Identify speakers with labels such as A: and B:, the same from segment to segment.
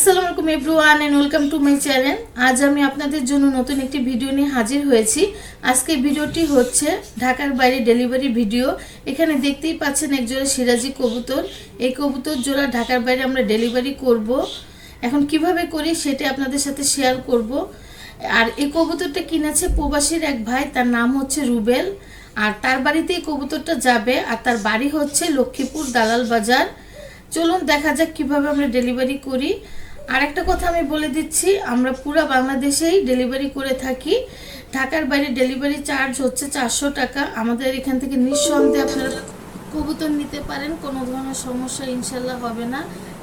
A: আসসালামু আলাইকুম everyone and welcome to my channel আজ আমি আপনাদের জন্য নতুন একটি ভিডিও নিয়ে হাজির হয়েছি। আজকে ভিডিওটি হচ্ছে ঢাকার বাইরে ডেলিভারি ভিডিও এখানে দেখতেই পাচ্ছেন একজোড়া সিরাজি কবুতর। এই কবুতর জোড়া ঢাকার বাইরে আমরা ডেলিভারি করব। এখন কীভাবে করি সেটা আপনাদের সাথে শেয়ার করব। আর এই কবুতরটা কিনেছে প্রবাসীর এক ভাই, তার নাম হচ্ছে রুবেল। আর তার বাড়িতে এই কবুতরটা যাবে। আর তার বাড়ি হচ্ছে লক্ষ্মীপুর দালাল বাজার। চলুন দেখা যাক কীভাবে আমরা ডেলিভারি করি। আর একটা কথা আমি বলে দিচ্ছি, আমরা পুরো বাংলাদেশেই ডেলিভারি করে থাকি। ঢাকার বাইরে ডেলিভারি চার্জ হচ্ছে চারশো টাকা। আমাদের এখান থেকে নিঃসন্দেহে আপনারা কবুতর নিতে পারেন, কোনো ধরনের সমস্যা ইনশাল্লাহ হবে না।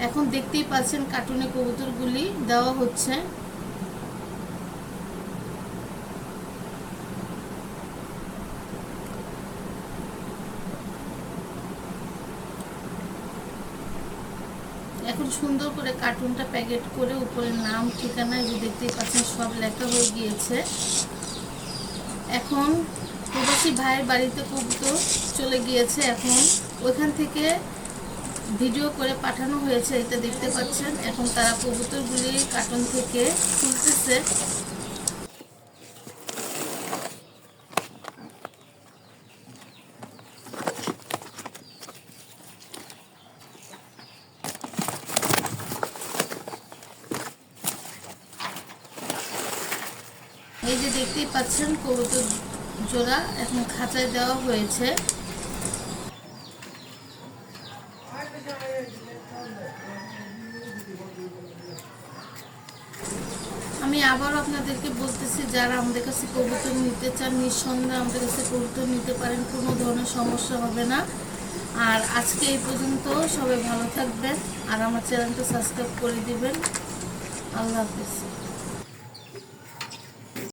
A: এখন দেখতেই পাচ্ছেন কার্টুনে কবুতরগুলি দেওয়া হচ্ছে। এখন সুন্দর করে কার্টুনটা প্যাকেট করে উপরে নাম ঠিকানা যে দেখতেই পাচ্ছেন সব লেখা হয়ে গিয়েছে। এখন প্রবাসী ভাইয়ের বাড়িতে কবুতর চলে গিয়েছে এখন। ওইখান থেকে ভিডিও করে পাঠানো হয়েছে, এটা দেখতে পাচ্ছেন। এখন তারা কবুতরগুলি কার্টুন থেকে খুলতেছে এই যে দেখতেই পাচ্ছেন, কবুতর জোড়া এখন খাঁচায় দেওয়া হয়েছে। আমি আবার আপনাদেরকে বলতেছি, যারা আমাদের কাছে কবুতর নিতে চান, নিঃসন্দেহে আমাদের কাছে কবুতর নিতে পারেন, কোনো ধরনের সমস্যা হবে না। আর আজকে এই পর্যন্ত সবাই ভালো থাকবেন, আর আমার চ্যানেলটা সাবস্ক্রাইব করে দিবেন। আল্লাহ হাফিজ।